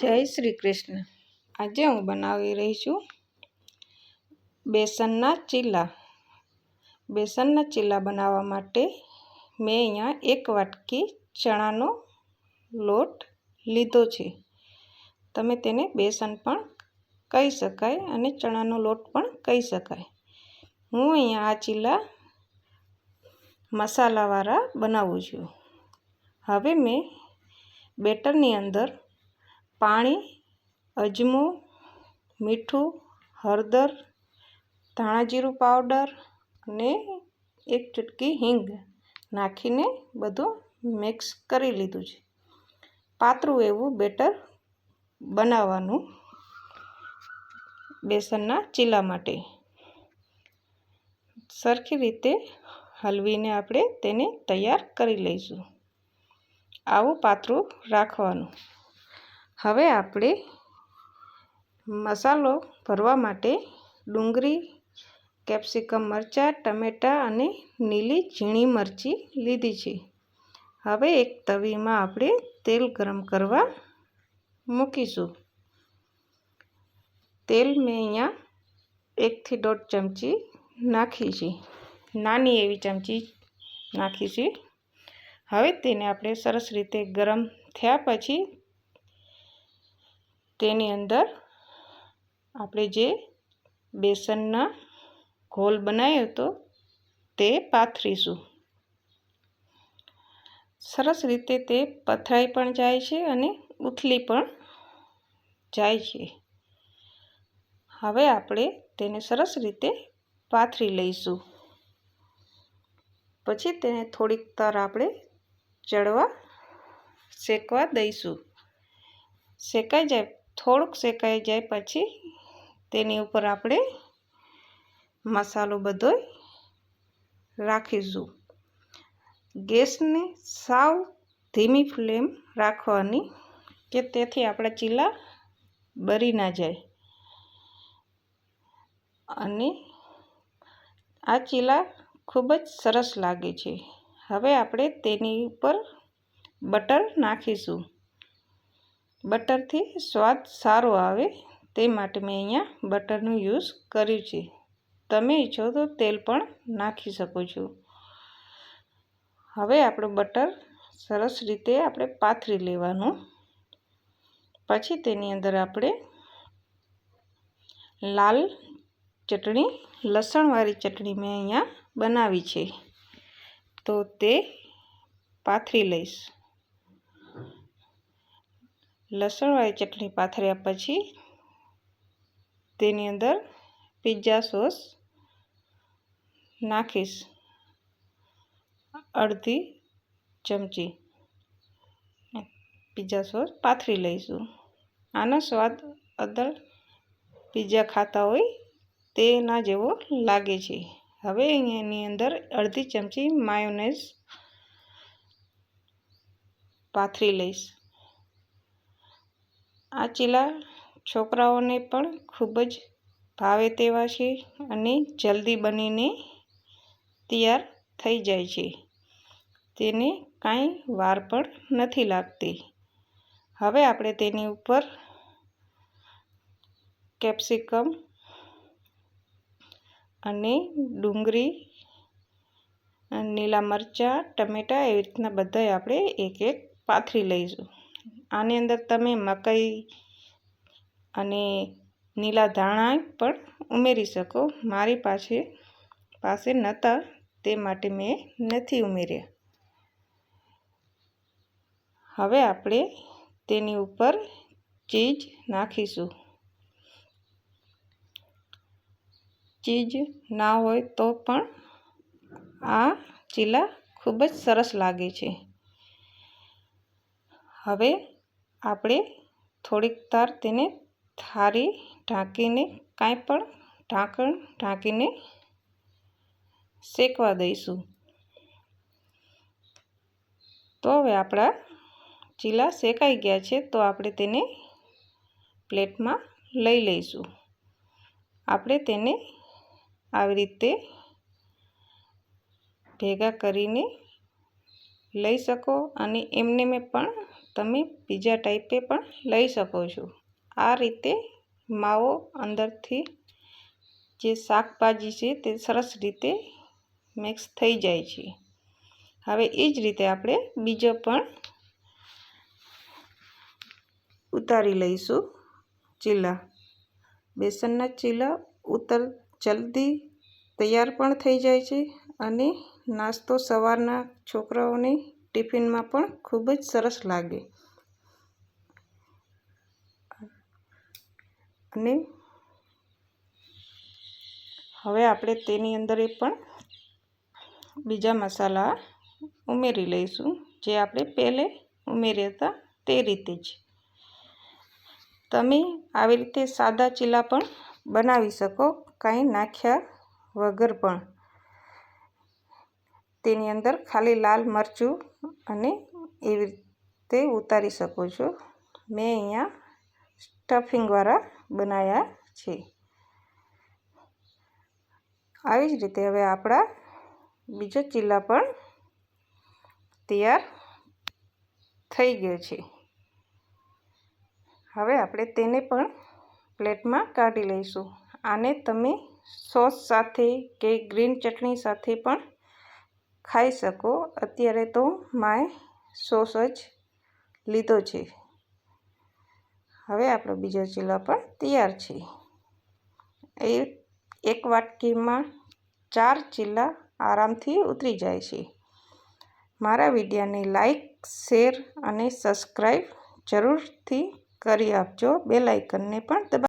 જય શ્રી કૃષ્ણ આજે હું બનાવી રહી છું બેસનના ચીલા. બેસનના ચીલા બનાવવા માટે મેં અહીંયા એક વાટકી ચણાનો લોટ લીધો છે. તમે તેને બેસન પણ કહી શકાય અને ચણાનો લોટ પણ કહી શકાય. હું અહીંયા આ ચીલા મસાલાવાળા બનાવું છું. હવે મેં બેટરની અંદર પાણી, અજમો, મીઠું, હળદર, ધાણાજીરું પાવડર અને એક ચૂટકી હિંગ નાખીને બધું મિક્સ કરી લીધું છે. પાતળું એવું બેટર બનાવવાનું બેસનના ચીલા માટે. સરખી રીતે હલવીને આપણે તેને તૈયાર કરી લઈશું. આવું પાતળું રાખવાનું. હવે આપણે મસાલો ભરવા માટે ડુંગળી, કેપ્સિકમ મરચાં, ટમેટાં અને લીલી ઝીણી મરચી લીધી છે. હવે એક તવીમાં આપણે તેલ ગરમ કરવા મૂકીશું. તેલ મેં અહીંયા એકથી દોઢ ચમચી નાખી છે. નાની એવી ચમચી નાખી છે. હવે તેને આપણે સરસ રીતે ગરમ થયા પછી તેની અંદર આપણે જે બેસનના ઘોલ બનાવ્યો હતો તે પાથરીશું. સરસ રીતે તે પથરાઈ પણ જાય છે અને ઉથલી પણ જાય છે. હવે આપણે તેને સરસ રીતે પાથરી લઈશું. પછી તેને થોડીક તર આપણે ચડવા શેકવા દઈશું. શેકાઈ જાય થોડુંક શેકાઈ જાય પછી તેની ઉપર આપણે મસાલો બધો રાખીશું. ગેસને સાવ ધીમી ફ્લેમ રાખવાની કે તેથી આપણા ચીલા બરી ના જાય. અને આ ચીલા ખૂબ જ સરસ લાગે છે. હવે આપણે તેની ઉપર બટર નાખીશું. બટરથી સ્વાદ સારો આવે તે માટે મેં અહીંયા બટરનો યુઝ કર્યું છે. તમે ઈચ્છો તો તેલ પણ નાખી શકો છો. હવે આપણું બટર સરસ રીતે આપણે પાથરી લેવાનું. પછી તેની અંદર આપણે લાલ ચટણી, લસણવાળી ચટણી મેં અહીંયા બનાવી છે. તો તે પાથરી લઈશ. લસણવાળી ચટણી પાથર્યા પછી તેની અંદર પિઝા સોસ નાખીશ. અડધી ચમચી પિઝા સોસ પાથરી લઈશું. આનો સ્વાદ અદર પિઝા ખાતા હોય તેના જેવો લાગે છે. હવે એની અંદર અડધી ચમચી માયોનેઝ પાથરી લઈશ. આ ચીલા છોકરાઓને પણ ખૂબ જ ભાવે તેવા છે અને જલ્દી બનીને તૈયાર થઈ જાય છે. તેને કાંઈ વાર પણ નથી લાગતી. હવે આપણે તેની ઉપર કેપ્સિકમ અને ડુંગળી લીલા મરચાં, ટમેટાં, એવી રીતના બધાય આપણે એક એક પાથરી લઈશું. આની અંદર તમે મકાઈ અને લીલા ધાણા પણ ઉમેરી શકો. મારી પાસે પાસે નહોતા તે માટે મેં નથી ઉમેર્યા. હવે આપણે તેની ઉપર ચીજ નાખીશું. ચીજ ના હોય તો પણ આ ચીલા ખૂબ જ સરસ લાગે છે. હવે આપણે થોડીક તાર તેને થારી ઢાંકીને કાંઈ પણ ઢાંકણ ઢાંકીને શેકવા દઈશું. તો હવે આપણા ચીલા શેકાઈ ગયા છે તો આપણે તેને પ્લેટમાં લઈ લઈશું. આપણે તેને આવી રીતે ભેગા કરીને લઈ શકો અને એમને મેં પણ તમે બીજા ટાઈપે પણ લઈ શકો છો. આ રીતે માવો અંદરથી જે શાકભાજી છે તે સરસ રીતે મિક્સ થઈ જાય છે. હવે એ જ રીતે આપણે બીજો પણ ઉતારી લઈશું ચીલા. બેસનના ચીલા ઉતર જલ્દી તૈયાર પણ થઈ જાય છે અને નાસ્તો સવારના છોકરાઓને ટિફિનમાં પણ ખૂબ જ સરસ લાગે. અને હવે આપણે તેની અંદર એ પણ બીજા મસાલા ઉમેરી લઈશું, જે આપણે પહેલે ઉમેર્યા હતા તે રીતે જ. તમે આવી રીતે સાદા ચીલા પણ બનાવી શકો, કાંઈ નાખ્યા વગર પણ. તેની અંદર ખાલી લાલ મરચું અને એવી રીતે ઉતારી શકો છો. મેં અહીંયા સ્ટફિંગવાળા બનાવ્યા છે. આવી જ રીતે હવે આપણા બીજો ચીલા પણ તૈયાર થઈ ગયો છે. હવે આપણે તેને પણ પ્લેટમાં કાઢી લઈશું. આને તમે સોસ સાથે કે ગ્રીન ચટણી સાથે પણ ખાઈ શકો. અત્યારે તો માય સોસ જ લીધો છે. હવે આપણો બીજો ચીલો પણ તૈયાર છે. એ એક વાટકીમાં ચાર ચીલા આરામથી ઉતરી જાય છે. મારા વિડીયોને લાઈક, શેર અને સબસ્ક્રાઈબ જરૂરથી કરી આપજો. બેલાઇકનને પણ દબા